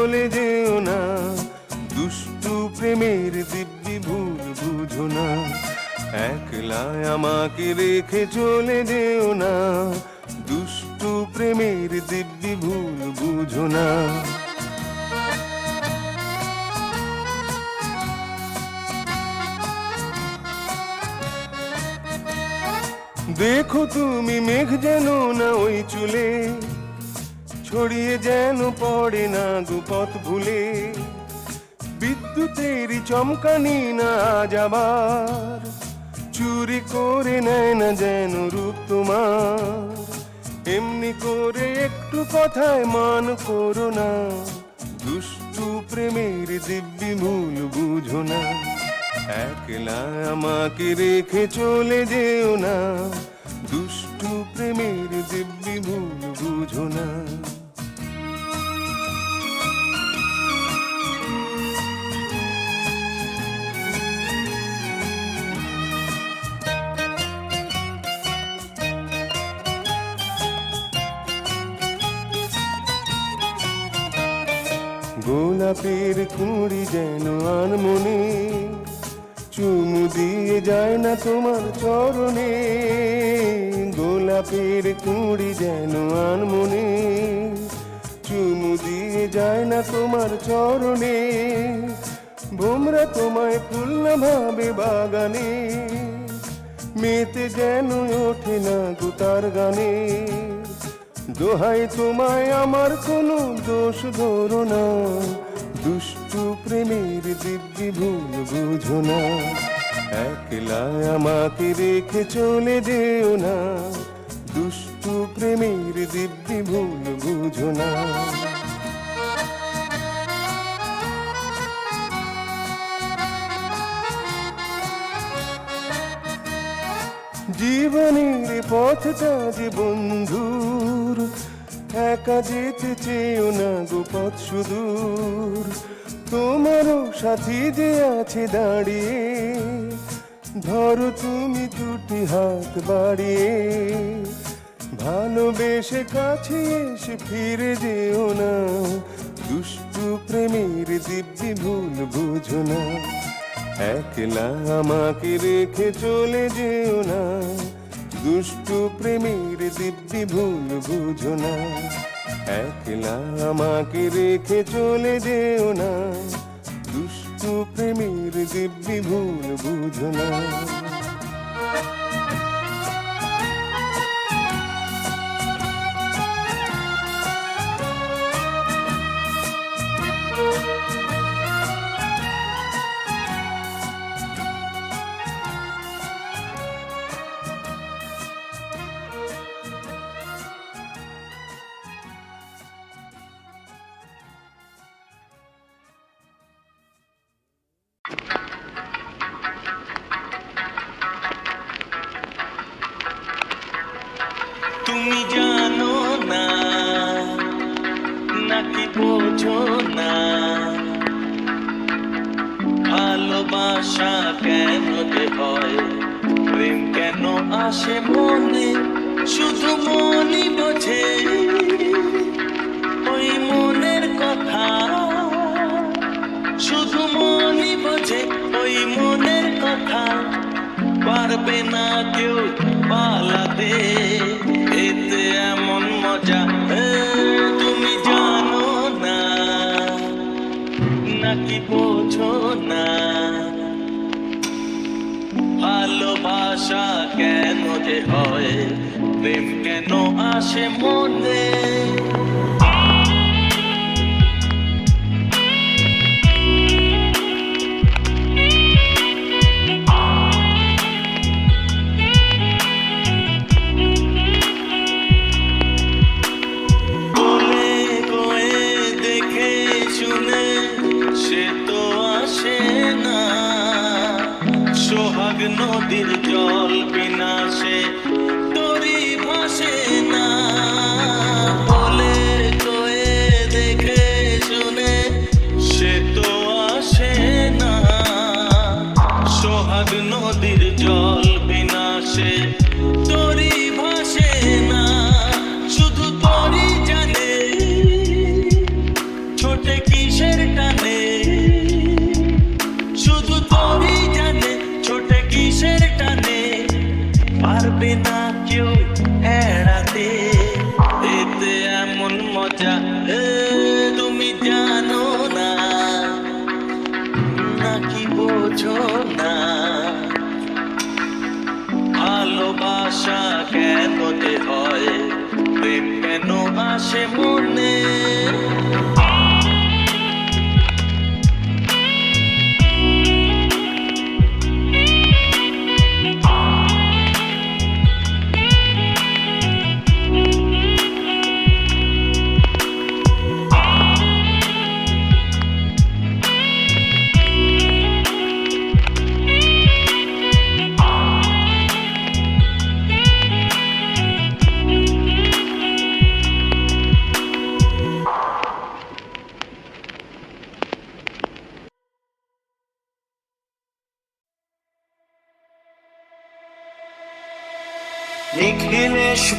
চলে যেও না, দুষ্টু প্রেমের দিব্যি ভুল বুঝো না। একলা আমাকে রেখে চলে যেও না, দুষ্টু প্রেমের দিব্যি ভুল বুঝো না। দেখো তুমি মেঘ যেন না ওই চুলে ছড়িয়ে যেন পড়ে না গুপথ ভুলে। বিদ্যুতেরই চমকানি না যাবার চুরি করে নেয় না যেন রূপ তোমার। এমনি করে একটু কথায় মান করো না। দুষ্টু প্রেমের দিব্যি মূল বুঝো না। একলা আমাকে রেখে চলে যেও না। দুষ্টু প্রেমের দিব্যি গোলাপের কুড়ি যেন আনমনে চুমু দিয়ে যায় না তোমার চরণে। গোলাপের কুড়ি যেন আনমনে চুমু দিয়ে যায় না তোমার চরণে। ভোমরা তোমায় ফুল না ভাবে বাগানে, মেতে যেন ওঠে না গুতার গানে। দোহাই তোমায় আমার কোনো দোষ ধরো না। দুষ্টু প্রেমের দিব্যি ভুল বুঝো না একলা আমাকে রেখে চলে যেও না। দুষ্টু প্রেমের দিব্যি ভুল বুঝো না জীবনের পথটা যে বন্ধুর একা যেতে চেয়েও না গোপথ সুদূর। তোমারও সাথী যে আছে দাঁড়িয়ে, ধরো তুমি দুটি হাত বাড়িয়ে। ভালোবেসে কাছে এসে ফিরে যেও না, দুষ্টু প্রেমের দিব্যি ভুল বুঝো না। একলা আমাকে রেখে চলে যেও না। দুষ্টু প্রেমের দিব্যি ভুল বুঝো না। একলা আমাকে রেখে চলে যেও না। দুষ্টু প্রেমের দিব্যি ভুল বুঝো না। আসে মনে, শুধু মনই বোঝে। ওই মনের কথা, শুধু মনই বোঝে। ওই মনের কথা, পারবে না কেউ পালাতে। এতে এমন মজা তুমি জানো না, নাকি বোঝো না। ভালোবাসা কেন যে হয়? প্রেম কেন আসে মনে? testemunho.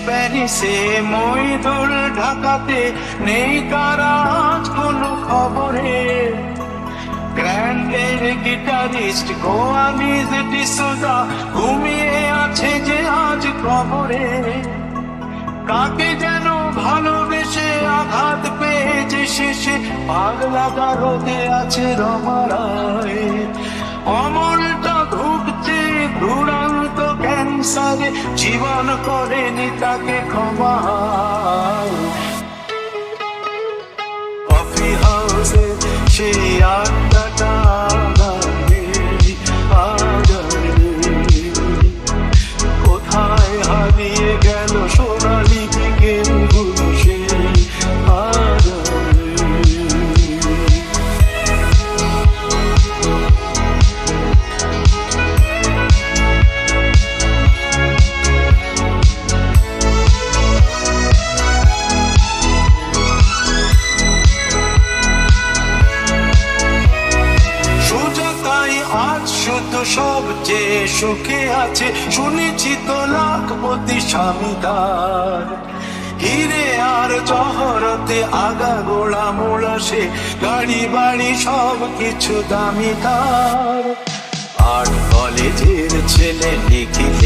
প্যারিসে, মইদুল ঢাকাতে নেই কোনো খবরে। গ্র্যান্ডের গিটারিস্ট ডিসোজা ঘুমিয়ে আছে যে আজ খবরে কাকে যেন ভালোবেসে আঘাত পেয়েছে শেষে, পাগলা গারদে আছে রমারায়। অমলটা ধুকছে ঘুরা সংসারে জীবন করেনি তাকে ক্ষমা। কফি হাউসে সেই আড্ডা হাতে আগা গোড়া মোড়াশে গাড়ি বাড়ি সব কিছু দামি তার। আর কলেজের ছেলে নিখিল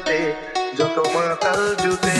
মাতাল যত মাতাল জুটে।